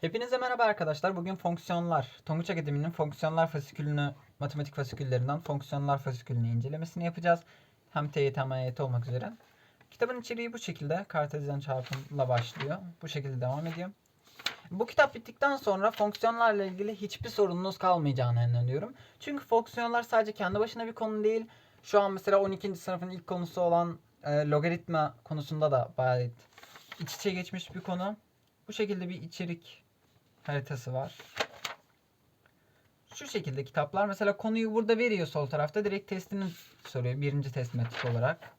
Hepinize merhaba arkadaşlar. Bugün fonksiyonlar, Tonguç Akademi'nin fonksiyonlar fasikülünü, matematik fasiküllerinden fonksiyonlar fasikülünü incelemesini yapacağız. Hem TYT hem AYT olmak üzere. Kitabın içeriği bu şekilde. Kartezyen çarpımla başlıyor. Bu şekilde devam ediyor. Bu kitap bittikten sonra fonksiyonlarla ilgili hiçbir sorununuz kalmayacağını inanıyorum. Çünkü fonksiyonlar sadece kendi başına bir konu değil. Şu an mesela 12. sınıfın ilk konusu olan e, logaritma konusunda da bayağı iç içe geçmiş bir konu. Bu şekilde bir içerik haritası var. Şu şekilde kitaplar. Mesela konuyu burada veriyor sol tarafta. Direkt testini soruyor. Birinci test metik olarak.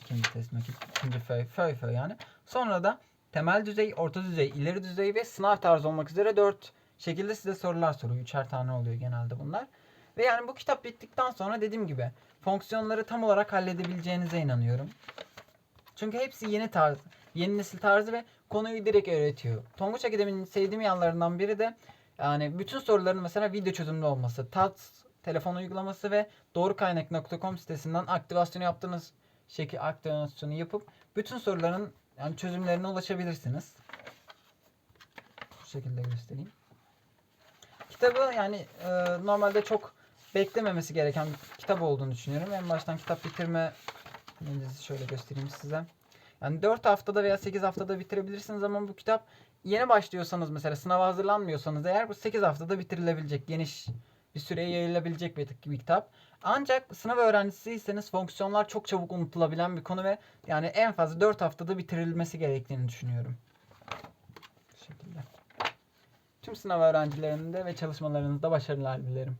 İkinci test metik. ikinci föy. Föy föy yani. Sonra da temel düzey, orta düzey, ileri düzey ve sınav tarzı olmak üzere dört şekilde size sorular soruyor. Üçer tane oluyor genelde bunlar. Ve yani bu kitap bittikten sonra dediğim gibi fonksiyonları tam olarak halledebileceğinize inanıyorum. Çünkü hepsi yeni tarz, yeni nesil tarzı ve konuyu direkt öğretiyor. Tonguç Akademi'nin sevdiğim yanlarından biri de yani bütün soruların mesela video çözümlü olması. TAT telefon uygulaması ve doğrukaynak.com sitesinden aktivasyonu yaptığınız şekil aktivasyonu yapıp bütün soruların yani çözümlerine ulaşabilirsiniz. Bu şekilde göstereyim. Kitabı yani e, normalde çok beklememesi gereken bir kitap olduğunu düşünüyorum. En baştan kitap bitirme şöyle göstereyim size. Yani 4 haftada veya 8 haftada bitirebilirsiniz ama bu kitap yeni başlıyorsanız mesela sınava hazırlanmıyorsanız eğer bu 8 haftada bitirilebilecek geniş bir süreye yayılabilecek bir, kitap. Ancak sınav öğrencisiyseniz fonksiyonlar çok çabuk unutulabilen bir konu ve yani en fazla 4 haftada bitirilmesi gerektiğini düşünüyorum. Bu şekilde. Tüm sınav öğrencilerinde ve çalışmalarınızda başarılar dilerim.